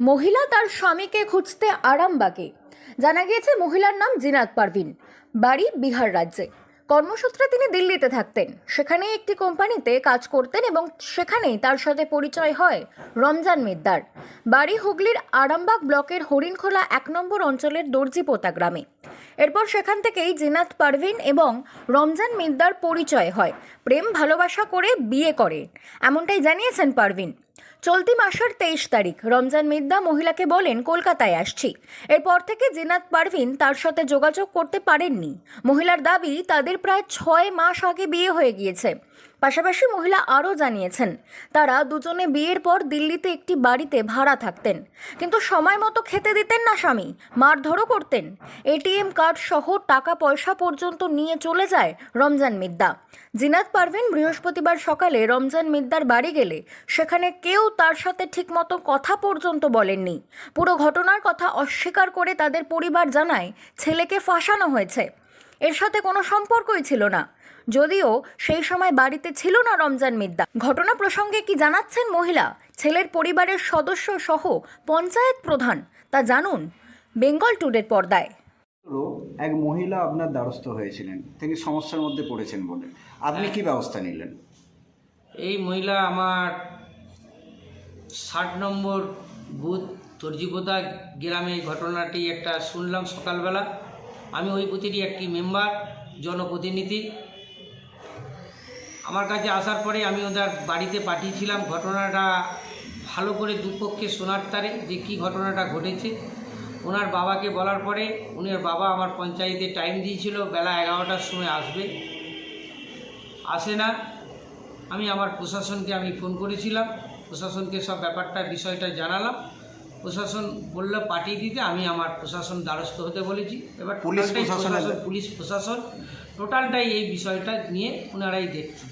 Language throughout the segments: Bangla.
মহিলা তার স্বামীকে খুঁজতে আরামবাগে। জানা গিয়েছে, মহিলার নাম জিনাত পারভিন। বাড়ি বিহার রাজ্যে। কর্মসূত্রে তিনি দিল্লিতে থাকতেন। সেখানেই একটি কোম্পানিতে কাজ করতেন এবং সেখানেই তার সাথে পরিচয় হয় রমজান মেদ্দার। বাড়ি হুগলির আরামবাগ ব্লকের হরিণখোলা এক নম্বর অঞ্চলের দর্জিপোতা গ্রামে। এরপর সেখান থেকেই জিনাত পারভিন এবং রমজান মিদ্দার পরিচয় হয়। প্রেম, ভালোবাসা করে বিয়ে করেন এমনটাই জানিয়েছেন পারভিন। চলতি মাসের তেইশ তারিখ রমজান মিদ্দা মহিলাকে বলেন, কলকাতায় আসছি। এরপর থেকে জিনাত পারভিন তার সাথে যোগাযোগ করতে পারেননি। মহিলার দাবি, তাদের প্রায় ছয় মাস আগে বিয়ে হয়ে গিয়েছে। পাশাপাশি মহিলা আরও জানিয়েছেন, তারা দুজনে বিয়ের পর দিল্লিতে একটি বাড়িতে ভাড়া থাকতেন। কিন্তু সময় মতো খেতে দিতেন না স্বামী, মারধরও করতেন। এটিএম কার্ড সহ টাকা পয়সা পর্যন্ত নিয়ে চলে যায় রমজান মিদ্দা। জিনাত পারভিন বৃহস্পতিবার সকালে রমজান মিদ্দার বাড়ি গেলে সেখানে কেউ তার সাথে ঠিকমতো কথা পর্যন্ত বলেননি। পুরো ঘটনার কথা অস্বীকার করে তাদের পরিবার জানায়, ছেলেকে ফাঁসানো হয়েছে। এর সাথে কোনো সম্পর্কই ছিল না। যদিও সেই সময় বাড়িতে ছিল না রমজান মিদ্দা ঘটনা প্রসঙ্গে কি জানাচ্ছেন মহিলা? ছেলের পরিবারের সদস্য সহ পঞ্চায়েত প্রধান তা জানুন বেঙ্গল টুডের পর্দায়। এক মহিলা আপনার দ্বারস্থ হয়েছিলেন তিনি সমস্যার মধ্যে পড়েছেন বলে। আপনি কি ব্যবস্থা নিলেন? এই মহিলা আমার ষাট নম্বর বুথ তর্জিপোতা গ্রামে ঘটনাটি একটা শুনলাম সকালবেলা। আমি ওই বুথেরই একটি মেম্বার জনপ্রতিনিধি। আমার কাছে আসার পরে আমি ওদের বাড়িতে পাঠিয়েছিলাম ঘটনাটা ভালো করে দুপক্ষে শোনার তারে যে কী ঘটনাটা ঘটেছে। ওনার বাবাকে বলার পরে উনার বাবা আমার পঞ্চায়েতে টাইম দিয়েছিল বেলা এগারোটার সময় আসবে। আসে না। আমি আমার প্রশাসনকে আমি ফোন করেছিলাম। প্রশাসনকে সব ব্যাপারটা বিষয়টা জানালাম। প্রশাসন বলল পাঠিয়ে দিতে আমি আমার প্রশাসন দ্বারস্থ হতে বলেছি। এবার পুলিশ প্রশাসন পুলিশ প্রশাসন টোটালটাই এই বিষয়টা নিয়ে ওনারাই দেখছেন।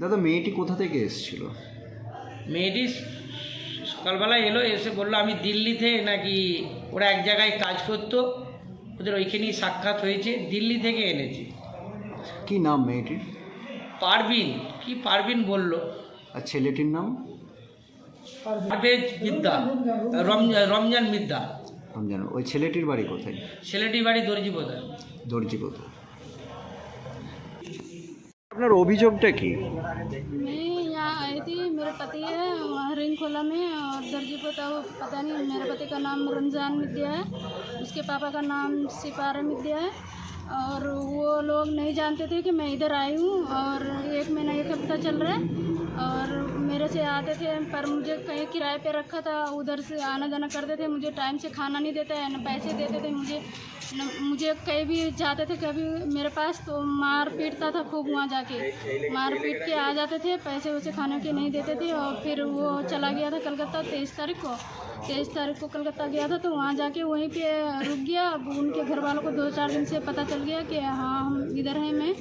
দাদা মেয়েটি কোথা থেকে এসেছিল? মেয়েটি সকালবেলায় এলো এসে বলল আমি দিল্লিতে নাকি ওরা এক জায়গায় কাজ করতো। ওদের ওইখানেই সাক্ষাৎ হয়েছে দিল্লি থেকে এনেছি। কি নাম মেয়েটির? পারবিন কি পারবিন বলল? আর ছেলেটির নাম? পারভেজ বিদ্যা রম- রমজান বিদ্যা আমি জানো ওই ছেলেটির বাড়ি কোথায়? ছেলেটির বাড়ি দর্জি বোধহয় দর্জি কোথায়? আপনার অভিযোগটা কি मैं यहाँ आई थी मेरे पति है वहाँ रिंग खोला में और दर्जी पता वो पता नहीं मेरे पति का नाम रमज़ान मिद्या है उसके पापा का नाम सिपारा मिद्या है और वो लोग नहीं जानते थे कि मैं इधर आई हूँ और एक महीना एक हफ्ता चल रहा है और मेरे से आते थे पर मुझे कहीं किराए पे रखा था उधर से आना जाना करते थे मुझे टाइम से खाना नहीं देता है न पैसे देते थे मुझे न मुझे कहीं भी जाते थे कभी मेरे पास तो मार पीटता था खूब वहाँ जाके मार पीट के आ जाते थे पैसे वैसे खाने के नहीं देते थे और फिर वो चला गया था कलकत्ता तेईस तारीख को तेईस तारीख को कलकत्ता गया था तो वहाँ जाके वहीं पे रुक गया अब उनके घर वालों को दो चार दिन से पता चल गया कि हाँ हम इधर हैं मैं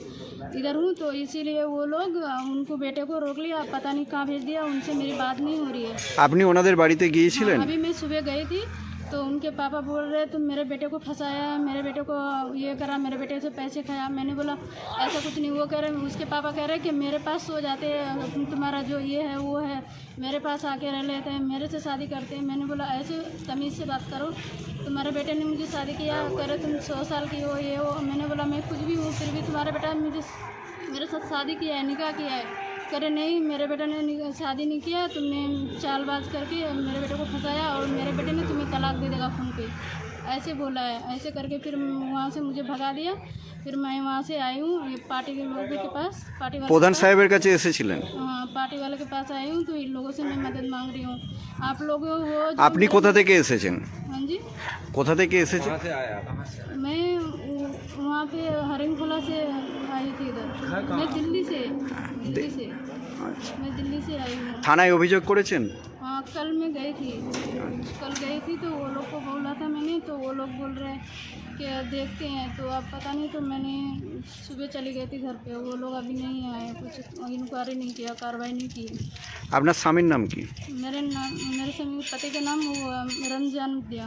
इधर हूँ तो इसीलिए वो लोग उनको बेटे को रोक लिया पता नहीं कहाँ भेज दिया उनसे मेरी बात नहीं हो रही है আপনি ওনাদের বাড়িতে গিয়েছিলেন हाँ, अभी मैं सुबह गई थी तो उनके पापा बोल रहे, तुम मेरे बेटे को फंसाया, मेरे बेटे को ये करा, मेरे बेटे से पैसे खाया। मैंने बोला, ऐसा कुछ नहीं, वो कह रहे उसके पापा कह रहे कि मेरे पास सो जाते तुम्हारा जो ये है, वो है, मेरे पास आके रह लेते हैं, मेरे से शादी करते हैं। मैंने बोला, ऐसे तमीज़ से बात करो, तुम्हारे बेटे ने मुझे शादी किया, कह रहे तुम सौ साल की हो, ये हो। मैंने बोला, मैं कुछ भी हूँ, फिर भी तुम्हारा बेटा मुझे मेरे साथ शादी किया है, निकाह किया है। करे नहीं मेरे बेटे ने नि- शादी नहीं किया तुमने चालबाज करके मेरे बेटे को फंसाया और मेरे बेटे ने तुम्हें तलाक दे देगा फोन पे ऐसे बोला है ऐसे करके फिर वहाँ से मुझे भगा दिया फिर मैं वहाँ से आई हूँ ये पार्टी के लोगों के पास पार्टी वाले প্রধান के पास- সাহেবের কাছে এসেছিলেন हाँ पार्टी वाले के पास आई हूँ तो इन लोगों से मैं मदद मांग रही हूँ आप लोग वो जो- আপনি কোথা থেকে এসেছেন हाँ जी কোথা থেকে এসেছেন मैं वो- वहाँ पे हरिंगखोला से आई थी इधर मैं दिल्ली से दिल्ली से मैं दिल्ली से आई हूँ থানায় অভিযোগ করেছেন हाँ कल मैं गई थी कल गई थी तो वो लोग को बोला था मैंने तो वो लोग बोल रहे हैं कि देखते हैं तो अब पता नहीं तो मैंने सुबह चली गई थी घर पे वो लोग अभी नहीं आए कुछ इंक्वायरी नहीं किया कार्रवाई नहीं की আপনার স্বামীর নাম কি मेरे नाम मेरे से पति का नाम वो रमजान दिया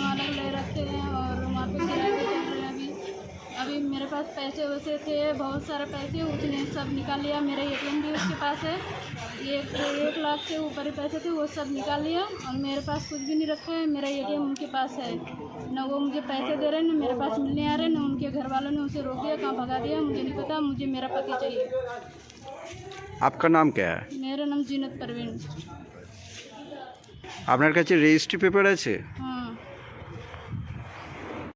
पास पैसे वैसे थे बहुत सारे पैसे उसने सब निकाल लिया मेरा ए भी उसके पास है एक एक लाख से ऊपर ही पैसे थे वो सब निकाल लिया और मेरे पास कुछ भी नहीं रखा है मेरा ए उनके पास है न वो मुझे पैसे दे रहे हैं न मेरे पास मिलने आ रहे हैं न उनके घर वालों ने उसे रोक दिया कहाँ भगा दिया मुझे नहीं पता मुझे मेरा पति चाहिए आपका नाम क्या है मेरा नाम जीनत परवीन আপনার কাছে রেজিস্ট্রি পেপার আছে हाँ